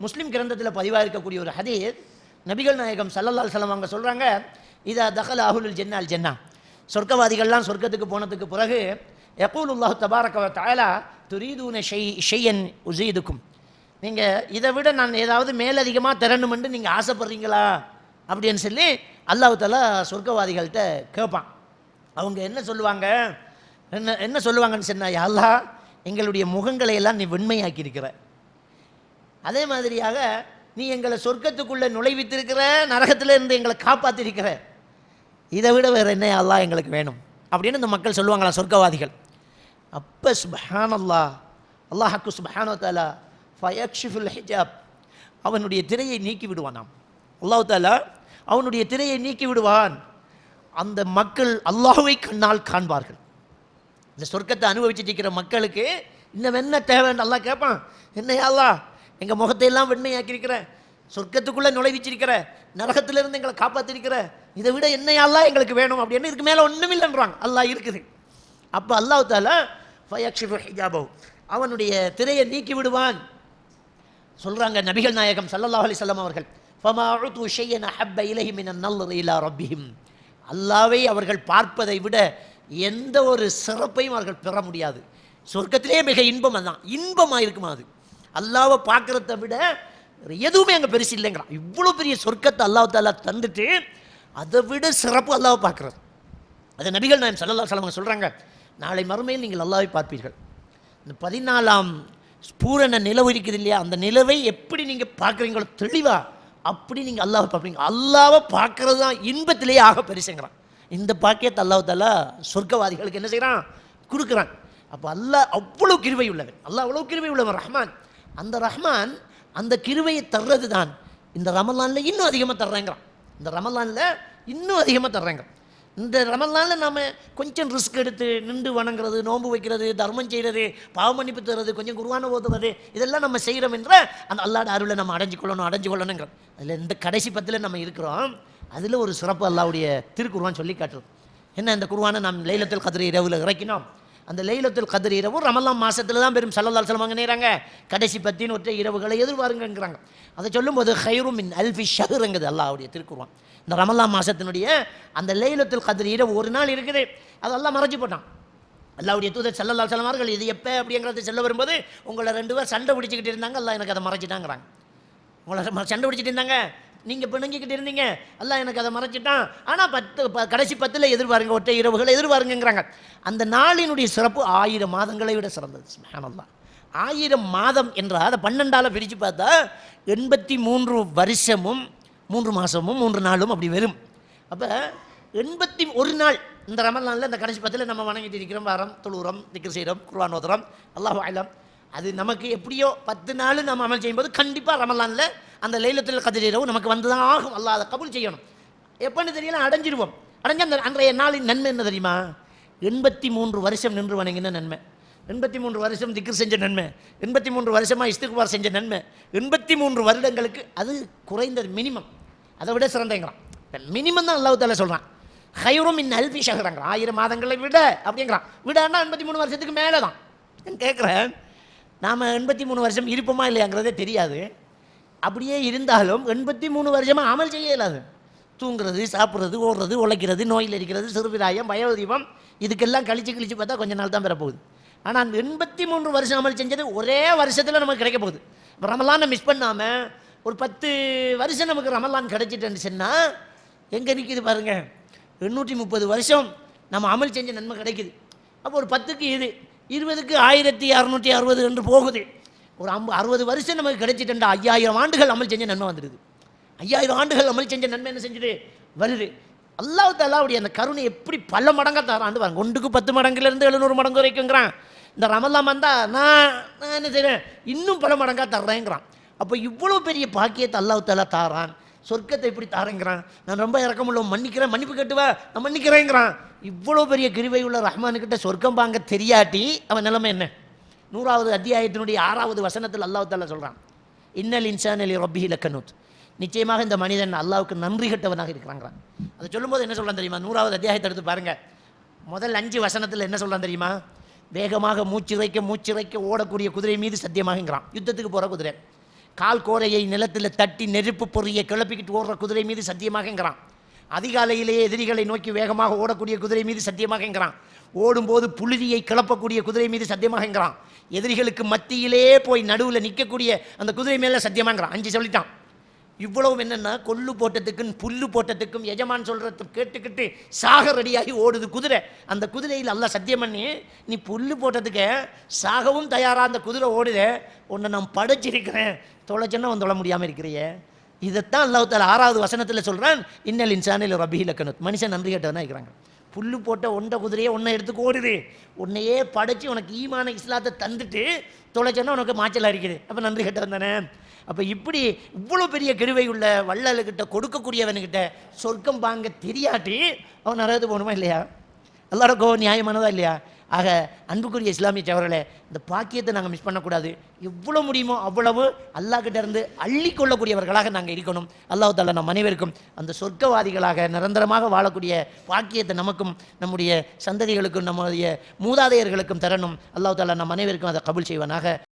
முஸ்லீம் கிரந்தத்தில் பதிவாக இருக்கக்கூடிய ஒரு ஹதீர் நபிகள் நாயகம் சல்லல்லால் சலம் அவங்க சொல்கிறாங்க இதா தஹல் அஹுலுல் ஜென்னால் ஜென்னா. சொர்க்கவாதிகள்லாம் சொர்க்கத்துக்கு போனதுக்கு பிறகு யகூலுல்லாஹு தபாரக வ தஆலா துரீதூன ஷெய் ஷெய்யன் உசீதுக்கும். நீங்கள் இதை விட நான் ஏதாவது மேலதிகமாக தரணுமென்று நீங்கள் ஆசைப்படுறீங்களா? அப்படின்னு சொல்லி அல்லாஹ் தாலா சொர்க்கவாதிகள்கிட்ட கேட்பான் அவங்க என்ன சொல்லுவாங்க? என்ன என்ன சொல்லுவாங்கன்னு சொன்னா "யா எங்களுடைய முகங்களை எல்லாம் நீ வெண்மையாக்கி இருக்கிற அதே மாதிரியாக நீ எங்களை சொர்க்கத்துக்குள்ளே நுழைவித்திருக்கிற நரகத்தில் இருந்து எங்களை காப்பாற்றிருக்கிற இதை விட வேறு என்ன அல்லா அல்லாஹ் எங்களுக்கு வேணும்? அப்படின்னு இந்த மக்கள் சொல்லுவாங்களா சொர்க்கவாதிகள். அப்போ சுபஹானல்லா அல்லாஹாக்கு சுபஹானோ தாலா ஃபயக்ஷிஃபுல் ஹிஜாப். அவனுடைய திரையை நீக்கி விடுவானாம் அல்லாஹ் தாலா அவனுடைய திரையை நீக்கி விடுவான். அந்த மக்கள் அல்லாஹுவை கண்ணால் காண்பார்கள். இந்த சொர்க்கத்தை அனுபவிச்சுட்டு இருக்கிற மக்களுக்கு இன்னும் என்ன தேவைன்னு நல்லா கேட்பான். என்னையா அல்லாஹ்? எங்கள் முகத்தை எல்லாம் வெண்மையாக்கியிருக்கிற சொர்க்கத்துக்குள்ளே நுழைவிச்சிருக்கிற நரகத்திலிருந்து எங்களை காப்பாற்றிருக்கிற இதை விட என்ன அல்லாஹ் எங்களுக்கு வேணும் அப்படின்னு இதுக்கு மேலே ஒன்றும் இல்லைன்றாங்க. அல்லாஹ் இருக்குது. அப்போ அல்லாஹ் ஃபயக்ஷிஃபு ஹிஜாபவ் அவனுடைய திரையை நீக்கி விடுவான். சொல்கிறாங்க நபிகள் நாயகம் சல்லல்லா அலி சொல்லம் அவர்கள் ஃபமா ஷையன் அஹப்ப இலைஹி மினன் நல்ர் இலா ரப்பிஹிம். அல்லாவை அவர்கள் பார்ப்பதை விட எந்த ஒரு சிறப்பையும் அவர்கள் பெற முடியாது. சொர்க்கத்திலே மிக இன்பம் அதான். இன்பமாக இருக்குமா அது? அல்லாவை பார்க்குறத விட வேற எதுவுமே அங்கே பெருசு இல்லைங்கிறான். இவ்வளோ பெரிய சொர்க்கத்தை அல்லாஹ் தாலா தந்துட்டு அதை விட சிறப்பு அல்லாவை பார்க்கறது அது நபிகள் நாயம் சல்லல்லா சலம் சொல்கிறாங்க நாளை மறுமையில் நீங்கள் அல்லாவை பார்ப்பீர்கள். இந்த பதினாலாம் பூரண நிலவு இருக்குது இல்லையா? அந்த நிலவை எப்படி நீங்கள் பார்க்குறீங்களோ தெளிவாக அப்படி நீங்கள் அல்லாவை பார்ப்பீங்க. அல்லாவை பார்க்குறது தான் இன்பத்திலேயே ஆக பெருசுங்கிறான். இந்த பாக்கியத்தை அல்லாஹால சொர்க்கவாதிகளுக்கு என்ன செய்கிறான் கொடுக்குறான். அப்போ அல்லாஹ் அவ்வளோ கிருவை உள்ளவன். அல்லாஹ் அவ்வளோ கிருவை உள்ளவன். ரஹ்மான். அந்த ரஹ்மான் அந்த கிருவையை தர்றது தான் இந்த ரமலானில் இன்னும் அதிகமாக தர்றேங்கிறான். இந்த ரமலானில் இன்னும் அதிகமாக தர்றேங்கிறான். இந்த ரமலானில் நம்ம கொஞ்சம் ரிஸ்க் எடுத்து நின்று வணங்குறது நோன்பு வைக்கிறது தர்மம் செய்கிறது பாவமன்னிப்பு தர்றது கொஞ்சம் குருவான ஓதுவது இதெல்லாம் நம்ம செய்கிறோம் என்ற அந்த அல்லாட அருளை நம்ம அடைஞ்சு கொள்ளணும் அடைஞ்சு கொள்ளணுங்கிறோம் அதில் இந்த கடைசி பத்தில் நம்ம இருக்கிறோம். அதில் ஒரு சிறப்பு அல்லாவுடைய திருக்குருவான் சொல்லி காட்டுறது. என்ன இந்த குருவானை நாம் லைலத்தில் கதிரை இரவில் இறக்கினோம்? அந்த லைலத்தில் கதிர் இரவு ரமலான் மாதத்தில் தான் பெரும் சல்லல்லால் செலவாங்க நேராங்க கடைசி பத்தின் ஒற்றை இரவுகளை எதிர்பாருங்கிறாங்க அதை சொல்லும்போது ஹைரும் மின் அல்ஃபி ஷஹருங்கிறது அல்லாவுடைய திருக்குருவான் இந்த ரமலான் மாசத்தினுடைய அந்த லைலத்தில் கதிர் இரவு ஒரு நாள் இருக்குது. அதெல்லாம் மறைஞ்சு போட்டான். அல்லாவுடைய தூதர் சல்லல்லால் செல்லமார்கள் இது எப்போ? அப்படிங்கிறத செல்ல வரும்போது உங்களை ரெண்டு பேர் சண்டை பிடிச்சிக்கிட்டு இருந்தாங்க. எல்லாம் எனக்கு அதை மறைச்சிட்டாங்கிறாங்க. உங்களை சண்டை பிடிச்சிட்டு இருந்தாங்க. நீங்கள் பிணங்கிக்கிட்டு இருந்தீங்க. எல்லாம் எனக்கு அதை மறைச்சிட்டான். ஆனால் பத்து ப- கடைசி பத்தில் எதிர்பாருங்க ஒற்றை இரவுகளை எதிர்பாருங்கிறாங்க அந்த நாளினுடைய சிறப்பு ஆயிரம் மாதங்களை விட சிறந்தது சுப்ஹானல்லாஹ். ஆயிரம் மாதம் என்றால் அதை பன்னெண்டால் பிரித்து பார்த்தா எண்பத்தி மூன்று வருஷமும் மூன்று மாதமும் மூன்று நாளும் அப்படி வரும். அப்போ எண்பத்தி ஒரு நாள் இந்த ரமலானில் இந்த கடைசி பத்தில் நம்ம வணங்கிட்டு இருக்கிறோம். வாரம் தொழுகிறோம் திக்ர் செய்கிறோம் குருவானோதரம் ஓதுறோம். அல்லாஹ் ஆலம் அது நமக்கு எப்படியோ பத்து நாள் நம்ம அமல் செய்யும்போது கண்டிப்பாக ரமலானில் அந்த லைலத்தில் கதிர் இரவு நமக்கு வந்து தான் ஆகும். அல்லாத அதை செய்யணும். எப்போன்னு தெரியல அடைஞ்சிருவோம். அடைஞ்ச அந்த அன்றைய நாளின் நன்மை என்ன தெரியுமா? எண்பத்தி மூன்று வருஷம் நின்று வணங்கின நன்மை. எண்பத்தி மூன்று வருஷம் திக்ர் செஞ்ச நன்மை. எண்பத்தி மூன்று வருஷமாக இஸ்திகுபார் செஞ்ச நன்மை. எண்பத்தி மூன்று வருடங்களுக்கு அது குறைந்தது மினிமம். அதை விட சிறந்தங்கிறான். மினிமம் தான் அல்லாஹ் தாலா சொல்கிறான் ஹைரும் இன் அல்பி ஷஹராங்கிறான். ஆயிரம் மாதங்களை விட அப்படிங்கிறான். விடன்னா எண்பத்தி மூணு வருஷத்துக்கு மேலே தான் நான் கேட்குறேன் நாம் எண்பத்தி மூணு வருஷம் இருப்போமா இல்லையாங்கிறதே தெரியாது. அப்படியே இருந்தாலும் எண்பத்தி மூணு வருஷமாக அமல் செய்ய இயலாது. தூங்குறது சாப்பிட்றது ஓடுறது உழைக்கிறது நோயில் இருக்கிறது சிறுவிராயம் வயோதீபம் இதுக்கெல்லாம் கழிச்சு கழிச்சு பார்த்தா கொஞ்ச நாள் தான் பெறப்போகுது. ஆனால் அந்த எண்பத்தி மூன்று வருஷம் அமல் செஞ்சது ஒரே வருஷத்தில் நமக்கு கிடைக்க போகுது. ரமலானை மிஸ் பண்ணாமல் ஒரு பத்து வருஷம் நமக்கு ரமலான் கிடைச்சிட்டேன்னு சொன்னால் எங்கே நிற்கிது பாருங்கள் எண்ணூற்றி முப்பது வருஷம் நம்ம அமல் செஞ்ச நன்மை கிடைக்குது. அப்போ ஒரு பத்துக்கு இது இருபதுக்கு ஆயிரத்தி அறநூற்றி அறுபது என்று போகுது. ஒரு ஐம்பது அறுபது வருஷம் நமக்கு கிடைச்சிட்டுண்டா ஐயாயிரம் ஆண்டுகள் அமல் செஞ்ச நன்மை வந்துடுது. ஐயாயிரம் ஆண்டுகள் அமல் செஞ்ச நன்மை என்ன செஞ்சுட்டு வருது. அல்லாஹ் தாலாவுடைய அந்த கருணை எப்படி பல மடங்காக தரான்னு பாருங்க. ஒன்றுக்கு பத்து மடங்குலேருந்து எழுநூறு மடங்கு வரைக்குங்கிறான். இந்த ரமல்லாம் வந்தால் நான் நான் என்ன செய்கிறேன் இன்னும் பல மடங்காக தர்றேங்கிறான். அப்போ இவ்வளோ பெரிய பாக்கியத்தை அல்லாஹ் தாலா தாரான். சொர்க்கத்தை இப்படி தாரேங்கிறான்? நான் ரொம்ப இறக்கமுள்ள மன்னிக்கிறேன். மன்னிப்பு கட்டுவேன் நான் மன்னிக்கிறேங்கிறான். இவ்வளோ பெரிய கிருவை உள்ள ரஹ்மானுக்கிட்ட சொர்க்கம் பாங்க தெரியாட்டி அவன் நிலைமை என்ன? நூறாவது அத்தியாயத்தினுடைய ஆறாவது வசனத்தில் அல்லாஹ் தாலா சொல்கிறான் இன்னல் இன்சான் அலி ரப்பிஹி லக்கனூத். நிச்சயமாக இந்த மனிதன் அல்லாவுக்கு நன்றி கட்டவனாக இருக்கிறாங்கிறான் அதை சொல்லும்போது என்ன சொல்கிறான் தெரியுமா? நூறாவது அத்தியாயத்தை எடுத்து பாருங்கள் முதல் அஞ்சு வசனத்தில் என்ன சொல்கிறான் தெரியுமா? வேகமாக மூச்சிறைக்க மூச்சிறைக்க ஓடக்கூடிய குதிரை மீது சத்தியமாகங்கிறான். யுத்தத்துக்கு போகிற குதிரை. கால் கோரையை நிலத்தில் தட்டி நெருப்பு பொறியை கிளப்பிக்கிட்டு ஓடுற குதிரை மீது சத்தியமாகங்கிறான். அதிகாலையிலேயே எதிரிகளை நோக்கி வேகமாக ஓடக்கூடிய குதிரை மீது சத்தியமாகங்கிறான் ஓடும்போது புழுதியை கிளப்பக்கூடிய குதிரை மீது சத்தியமாகங்கிறான் எதிரிகளுக்கு மத்தியிலே போய் நடுவில் நிற்கக்கூடிய அந்த குதிரை மேலே சத்தியமாகங்கிறான் அஞ்சு சொல்லிட்டான். இவ்வளவு என்னென்னா கொல்லு போட்டதுக்கும் புல்லு போட்டதுக்கும் எஜமான் சொல்றது கேட்டுக்கிட்டு சாக ரெடியாகி ஓடுது குதிரை. அந்த குதிரையில் எல்லாம் சத்தியம் பண்ணி நீ புல்லு போட்டதுக்கு சாகவும் தயாராக அந்த குதிரை ஓடுதே. உன்னை நான் படைச்சிருக்கிறேன். தொலைச்சுன்னா வந்து தொலை முடியாமல் இருக்கிறியே. இதைத்தான் அல்லாஹ் தாலா ஆறாவது வசனத்தில் சொல்கிறான் இன்னல் இன்சானில் ரபி இலக்கணத் மனுஷன் நன்றி கேட்டவனா இருக்கிறாங்க. புல்லு போட்ட ஒன்றை குதிரையே ஒன்றை எடுத்து ஓடுது. உன்னையே படைச்சு உனக்கு ஈமான இஸ்லாத்தை தந்துட்டு தொலைச்சேன்னா உனக்கு மாச்சல் இருக்குது அப்போ நன்றி கேட்டவன் தானே? அப்போ இப்படி இவ்வளோ பெரிய கிருவை உள்ள வள்ளலுக்கிட்ட கொடுக்கக்கூடியவன்கிட்ட சொர்க்கம் வாங்க தெரியாட்டி அவன் நரகத்து போகணுமா இல்லையா? எல்லாருக்கும் நியாயமானதா இல்லையா? ஆக அன்புக்குரிய இஸ்லாமிய சவர்களே இந்த பாக்கியத்தை நாங்கள் மிஸ் பண்ணக்கூடாது. எவ்வளோ முடியுமோ அவ்வளவு அல்லாஹ்கிட்ட இருந்து அள்ளி கொள்ளக்கூடியவர்களாக நாங்கள் இருக்கணும். அல்லாஹ் தாலா நம் அனைவருக்கும் அந்த சொர்க்கவாதிகளாக நிரந்தரமாக வாழக்கூடிய பாக்கியத்தை நமக்கும் நம்முடைய சந்ததிகளுக்கும் நம்முடைய மூதாதையர்களுக்கும் தரணும். அல்லாஹ் தாலா நம் அனைவருக்கும் அதை கபுல் செய்வனாக.